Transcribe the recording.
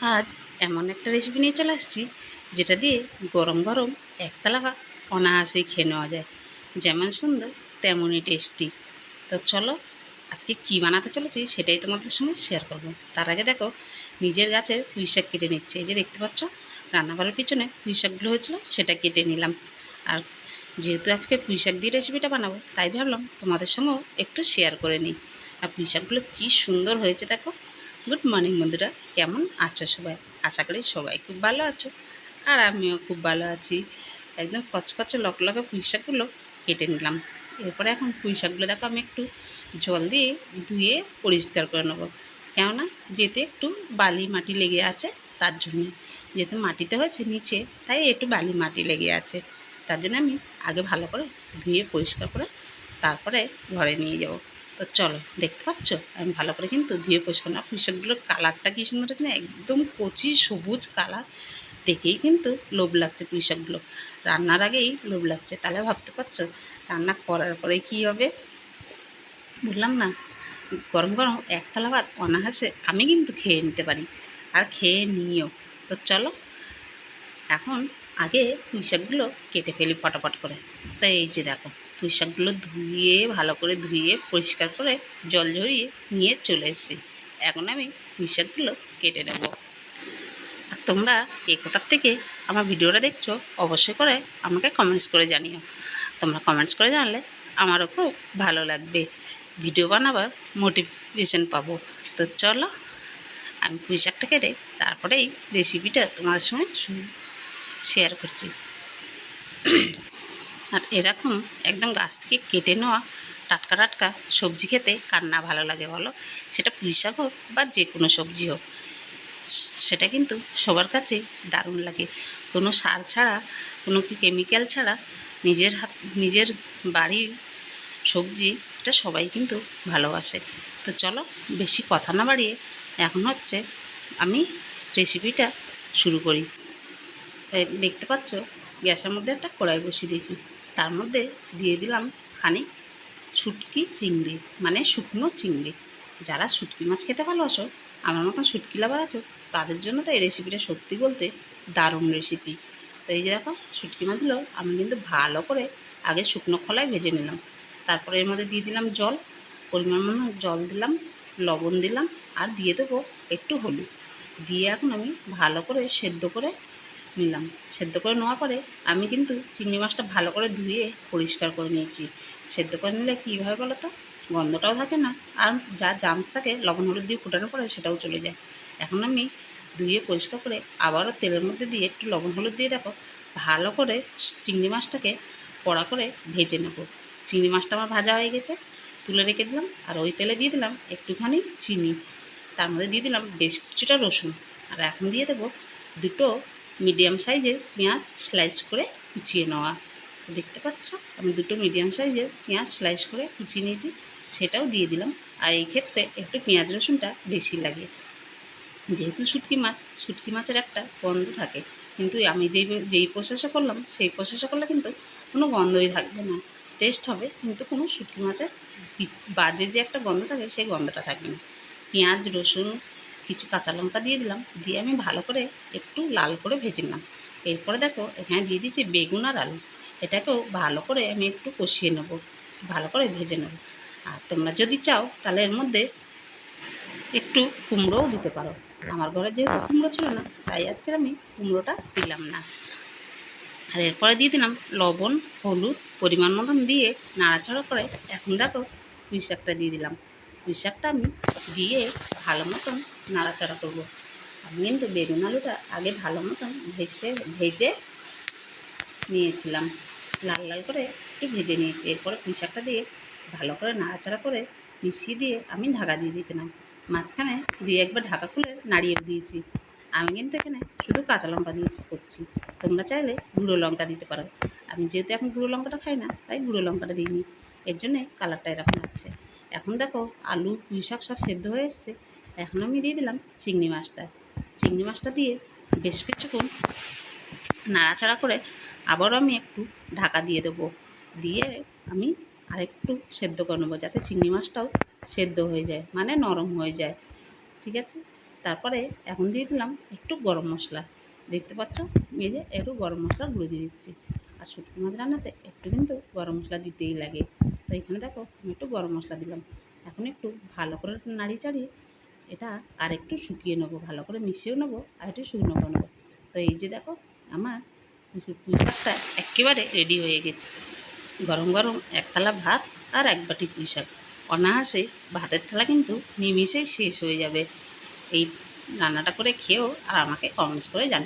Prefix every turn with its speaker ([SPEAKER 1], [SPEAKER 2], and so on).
[SPEAKER 1] আজ এমন একটা রেসিপি নিয়ে চলে আসছি, যেটা দিয়ে গরম গরম একতলা ভাত অনায়াসেই খেয়ে নেওয়া যায়। যেমন সুন্দর, তেমনই টেস্টি তো চলো, আজকে কী বানাতে চলেছি সেটাই তোমাদের সঙ্গে শেয়ার করব। তার আগে দেখো, নিজের গাছের পুঁই শাক কেটে নিচ্ছে। এই যে দেখতে পাচ্ছ, রান্নাঘরের পিছনে পুঁই শাকগুলো হয়েছিল, সেটা কেটে নিলাম। আর যেহেতু আজকে পুঁই শাক দিয়ে রেসিপিটা বানাবো, তাই ভাবলাম তোমাদের সঙ্গেও একটু শেয়ার করে নিই। আর পুঁই শাকগুলো কী সুন্দর হয়েছে দেখো। গুড মর্নিং বন্ধুরা। কেমন আছো সবাই? আশা করি সবাই খুব ভালো আছো। আর আমিও খুব ভালো আছি। একদম কচকচে লকলকে পুঁই শাকগুলো কেটে নিলাম। এরপরে এখন পুঁই শাকগুলো দেখো, আমি একটু জল দিয়ে ধুয়ে পরিষ্কার করে নেব। কেননা যেতে একটু বালি মাটি লেগে আছে, তার জন্যে যেহেতু মাটিতে হয়েছে নিচে, তাই একটু বালি মাটি লেগে আছে। তার জন্য আমি আগে ভালো করে ধুয়ে পরিষ্কার করে তারপরে ঘরে নিয়ে যাব। তো চলো, দেখতে পাচ্ছ? আমি ভালো করে কিন্তু ধুয়ে পরিষ্কার না পুঁইশাকগুলোর কালারটা কী সুন্দর হচ্ছে না, একদম কচি সবুজ কালার। দেখেই কিন্তু লোভ লাগছে পুঁইশাকগুলো রান্নার আগেই লোভ লাগছে, তাহলে ভাবতে পারছ? রান্না করার পরে কী হবে? বললাম না, গরম গরম এক থালা ভাত অনাহাসে আমি কিন্তু খেয়ে নিতে পারি, আর খেয়ে নিও। তো চলো, এখন আগে পুঁই শাকগুলো কেটে ফেলি ফটাফট করে। তাই এই যে দেখো পুঁই শাকগুলো ধুয়ে, ভালো করে ধুয়ে, পরিষ্কার করে জল ঝরিয়ে নিয়ে চলে এসেছি। এখন আমি পুঁই শাকগুলো কেটে নেব। আর তোমরা এ কোথার থেকে আমার ভিডিওটা দেখছ অবশ্যই করে আমাকে কমেন্টস করে জানিও। তোমরা কমেন্টস করে জানলে আমারও খুব ভালো লাগবে। ভিডিও বানাবার মোটিভেশন পাবো। তো চলো, আমি পুঁই শাকটা কেটে তারপরেই রেসিপিটা তোমার সঙ্গে শেয়ার করছি। আর এরকম একদম গাছ থেকে কেটে নেওয়া টাটকা টাটকা সবজি খেতে কার না ভালো লাগে বলো? সেটা পুঁই শাক হোক বা যে কোনো সবজি হোক, সেটা কিন্তু সবার কাছে দারুণ লাগে। কোনো সার ছাড়া, কোনো কি কেমিক্যাল ছাড়া নিজের হাত, নিজের বাড়ির সবজি এটা সবাই কিন্তু ভালোবাসে। তো চলো বেশি কথা না বাড়িয়ে এখন হচ্ছে আমি রেসিপিটা শুরু করি। দেখতে পাচ্ছ গ্যাসের মধ্যে একটা কড়াই বসিয়ে দিয়েছি। তার মধ্যে দিয়ে দিলাম খানিক শুটকি চিংড়ি মানে শুকনো চিংড়ি। যারা শুটকি মাছ খেতে ভালোবাসো, আমার মতন শুটকি লাভার আছো, তাদের জন্য তো এই রেসিপিটা সত্যি বলতে দারুণ রেসিপি তো এই যে দেখো, শুটকি মাছগুলো আমি কিন্তু ভালো করে আগে শুকনো খোলায় ভেজে নিলাম। তারপরে এর মধ্যে দিয়ে দিলাম জল, পরিমাণ মতো জল দিলাম, লবণ দিলাম, আর দিয়ে দেবো একটু হলুদ। দিয়ে এখন আমি ভালো করে সেদ্ধ করে নিলাম। সেদ্ধ করে নেওয়ার পরে আমি কিন্তু চিংড়ি মাছটা ভালো করে ধুয়ে পরিষ্কার করে নিয়েছি। সেদ্ধ করে নিলে কীভাবে বলো তো? গন্ধটাও থাকে না। আর যা জামস থাকে, লবণ হলুদ দিয়ে ফুটানোর পরে সেটাও চলে যায়। এখন আমি ধুয়ে পরিষ্কার করে আবারও তেলের মধ্যে দিয়ে একটু লবণ হলুদ দিয়ে দেখো, ভালো করে চিংড়ি মাছটাকে কড়া করে ভেজে নেব। চিংড়ি মাছটা আমার ভাজা হয়ে গেছে, তুলে রেখে দিলাম। আর ওই তেলে দিয়ে দিলাম একটুখানি চিনি। তার মধ্যে দিয়ে দিলাম বেশ কিছুটা রসুন। আর এখন দিয়ে দেবো দুটো মিডিয়াম সাইজের পেঁয়াজ স্লাইস করে কুচিয়ে নেওয়া। দেখতে পাচ্ছ, আমি দুটো মিডিয়াম সাইজের পেঁয়াজ স্লাইস করে কুচিয়ে নিয়েছি, সেটাও দিয়ে দিলাম। আর এই ক্ষেত্রে একটু পেঁয়াজ রসুনটা বেশি লাগে। যেহেতু শুটকি মাছ, শুটকি মাছের একটা গন্ধ থাকে, কিন্তু আমি যেই যেই প্রসেসে করলাম, সেই প্রসেসে করলে কিন্তু কোনো গন্ধই থাকবে না। টেস্ট হবে, কিন্তু কোনো শুটকি মাছের বাজে যে একটা গন্ধ থাকে, সেই গন্ধটা থাকবে না। পেঁয়াজ, রসুন কিছু কাঁচা লঙ্কা দিয়ে দিলাম, দিয়ে আমি ভালো করে একটু লাল করে ভেজে নিলাম। এরপরে দেখো, এখানে দিয়ে দিচ্ছি বেগুন আর আলু। এটাকেও ভালো করে আমি একটু কষিয়ে নেব, ভালো করে ভেজে নেব। আর তোমরা যদি চাও, তাহলে এর মধ্যে একটু কুমড়োও দিতে পারো। আমার ঘরে যেহেতু কুমড়ো ছিল না, তাই আজকে আমি কুমড়োটা দিলাম না। আর এরপরে দিয়ে দিলাম লবণ, হলুদ, পরিমাণ মতন দিয়ে নাড়াচাড়া করে এখন দেখো পুঁই দিয়ে দিলাম। শাকটা আমি দিয়ে ভালো মতন নাড়াচাড়া করব। আমি কিন্তু বেগুন আলুটা আগে ভালো মতন ভেসে, ভেজে নিয়েছিলাম। লাল লাল করে একটু ভেজে নিয়েছি। এরপরে পুঁই শাকটা দিয়ে ভালো করে নাড়াচাড়া করে মিশিয়ে দিয়ে আমি ঢাকা দিয়ে দিয়েছিলাম। মাঝখানে দুই একবার ঢাকা খুলে নাড়িয়ে দিয়েছি। আমি কিন্তু এখানে শুধু কাঁচা লঙ্কা দিয়েছি করছি। তোমরা চাইলে গুঁড়ো লঙ্কা দিতে পারো। আমি যেহেতু এখন গুঁড়ো লঙ্কাটা খাই না, তাই গুঁড়ো লঙ্কাটা দিইনি। এর জন্যে কালারটা এরকম আছে এখন দেখো আলু, পুঁই শাক সব সেদ্ধ হয়ে এসছে। এখন আমি দিয়ে দিলাম চিংড়ি মাছটা। চিংড়ি মাছটা দিয়ে বেশ কিছুক্ষণ নাড়াচাড়া করে আবারও আমি একটু ঢাকা দিয়ে দেবো। দিয়ে আমি আরেকটু সেদ্ধ করে নেব যাতে চিংড়ি মাছটাও সেদ্ধ হয়ে যায় মানে নরম হয়ে যায়। ঠিক আছে? তারপরে এখন দিয়ে দিলাম একটু গরম মশলা। দেখতে পাচ্ছ? যে একটু গরম মশলা গুঁড়ো দিয়ে দিচ্ছি। আর শুটকি মাছ রান্নাতে একটু কিন্তু গরম মশলা দিতেই লাগে। তো এখানে দেখো আমি একটু গরম মশলা দিলাম। এখন একটু ভালো করে নাড়ি চাড়িয়ে এটা আর একটু শুকিয়ে নেব, ভালো করে মিশিয়েও নেব আর একটু শুকনো করে নেব। তো এই যে দেখো আমার পুঁই শাকটা একেবারে রেডি হয়ে গেছে। গরম গরম এক থালা ভাত আর এক বাটি পুঁই শাক অনায়াসে ভাতের থালা কিন্তু নিমিষেই শেষ হয়ে যাবে। এই রান্নাটা করে খেয়েও আর আমাকে কমেন্টস করে জানি